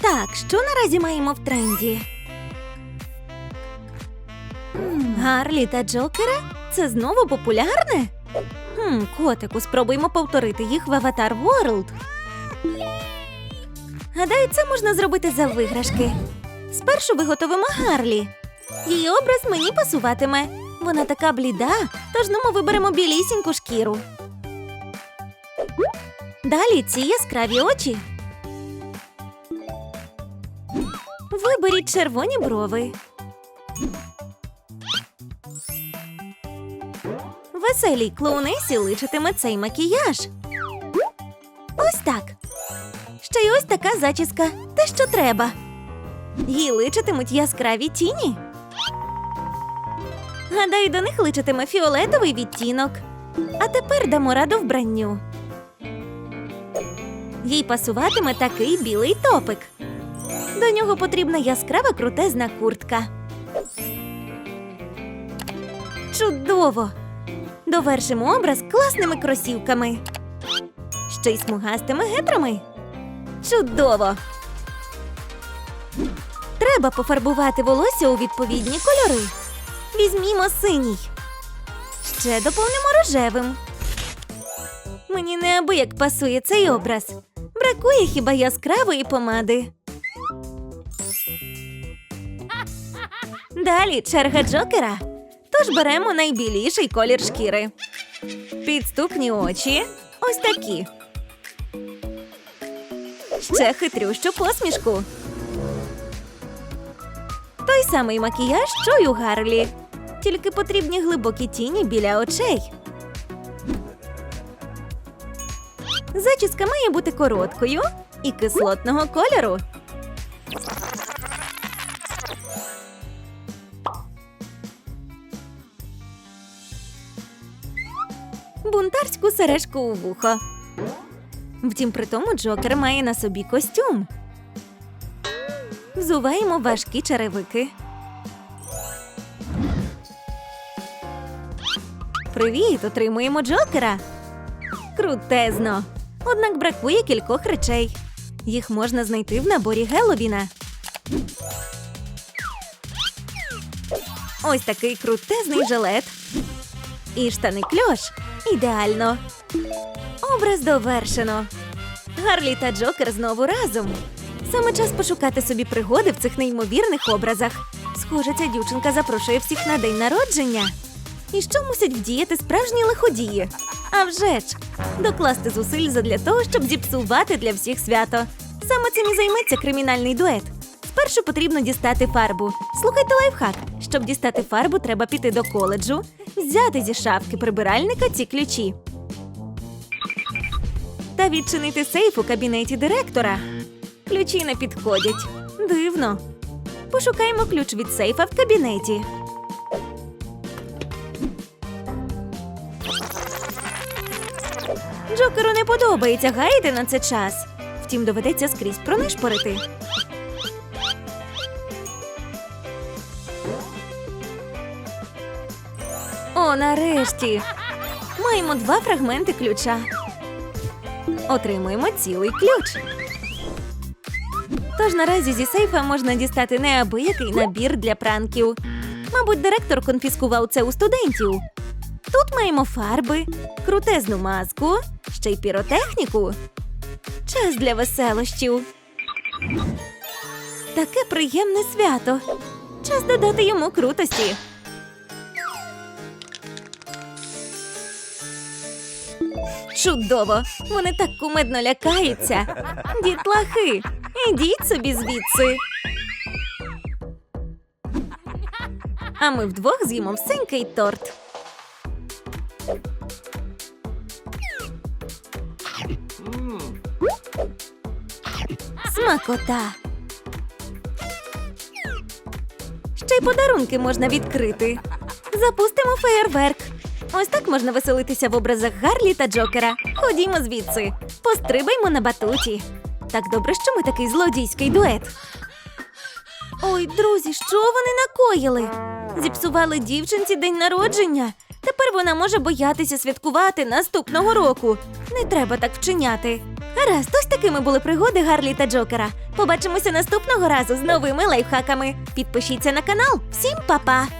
Так, що наразі маємо в тренді? Гарлі та Джокера? Це знову популярне? Хм, котику, спробуємо повторити їх в Avatar World. Гадаю, це можна зробити за виграшки. Спершу виготовимо Гарлі. Її образ мені пасуватиме. Вона така бліда, тож ну ми виберемо білісіньку шкіру. Далі ці яскраві очі. Виберіть червоні брови. Веселій клоунесі личитиме цей макіяж. Ось так. Ще й ось така зачіска. Те, що треба. Їй личитимуть яскраві тіні. Гадаю, до них личитиме фіолетовий відтінок. А тепер дамо раду вбранню. Їй пасуватиме такий білий топик. До нього потрібна яскрава крутезна куртка. Чудово! Довершимо образ класними кросівками. Ще й смугастими гетрами. Чудово! Треба пофарбувати волосся у відповідні кольори. Візьмімо синій. Ще доповнимо рожевим. Мені неабияк пасує цей образ. Бракує хіба яскравої помади. Далі черга Джокера. Тож беремо найбіліший колір шкіри. Підступні очі ось такі. Ще хитрющу посмішку. Той самий макіяж, що й у Гарлі. Тільки потрібні глибокі тіні біля очей. Зачіска має бути короткою і кислотного кольору. Бунтарську сережку у вухо. Втім, при тому Джокер має на собі костюм. Взуваємо важкі черевики. Привіт, отримуємо Джокера. Крутезно. Однак бракує кількох речей. Їх можна знайти в наборі Геловіна. Ось такий крутезний жилет. І штани кльош. Ідеально. Образ довершено. Гарлі та Джокер знову разом. Саме час пошукати собі пригоди в цих неймовірних образах. Схоже, ця дівчинка запрошує всіх на день народження. І що мусять вдіяти справжні лиходії? А вже ж докласти зусиль задля того, щоб зіпсувати для всіх свято. Саме цим і займеться кримінальний дует. Спершу потрібно дістати фарбу. Слухайте лайфхак. Щоб дістати фарбу, треба піти до коледжу, взяти зі шафки прибиральника ці ключі та відчинити сейф у кабінеті директора. Ключі не підходять. Дивно. Пошукаємо ключ від сейфа в кабінеті. Джокеру не подобається гаяти на це час. Втім, доведеться скрізь пронишпорити. Нарешті. Маємо два фрагменти ключа. Отримуємо цілий ключ. Тож наразі зі сейфа можна дістати неабиякий набір для пранків. Мабуть, директор конфіскував це у студентів. Тут маємо фарби, крутезну маску, ще й піротехніку. Час для веселощів. Таке приємне свято. Час додати йому крутості. Чудово! Вони так кумедно лякаються. Дітлахи, ідіть собі звідси. А ми вдвох з'їмо всенький торт. Смакота. Ще й подарунки можна відкрити. Запустимо феєрверк. Ось так можна веселитися в образах Гарлі та Джокера. Ходімо звідси, пострибаймо на батуті. Так добре, що ми такий злодійський дует. Ой, друзі, що вони накоїли? Зіпсували дівчинці день народження. Тепер вона може боятися святкувати наступного року. Не треба так вчиняти. Гаразд, ось такими були пригоди Гарлі та Джокера. Побачимося наступного разу з новими лайфхаками. Підпишіться на канал. Всім па-па!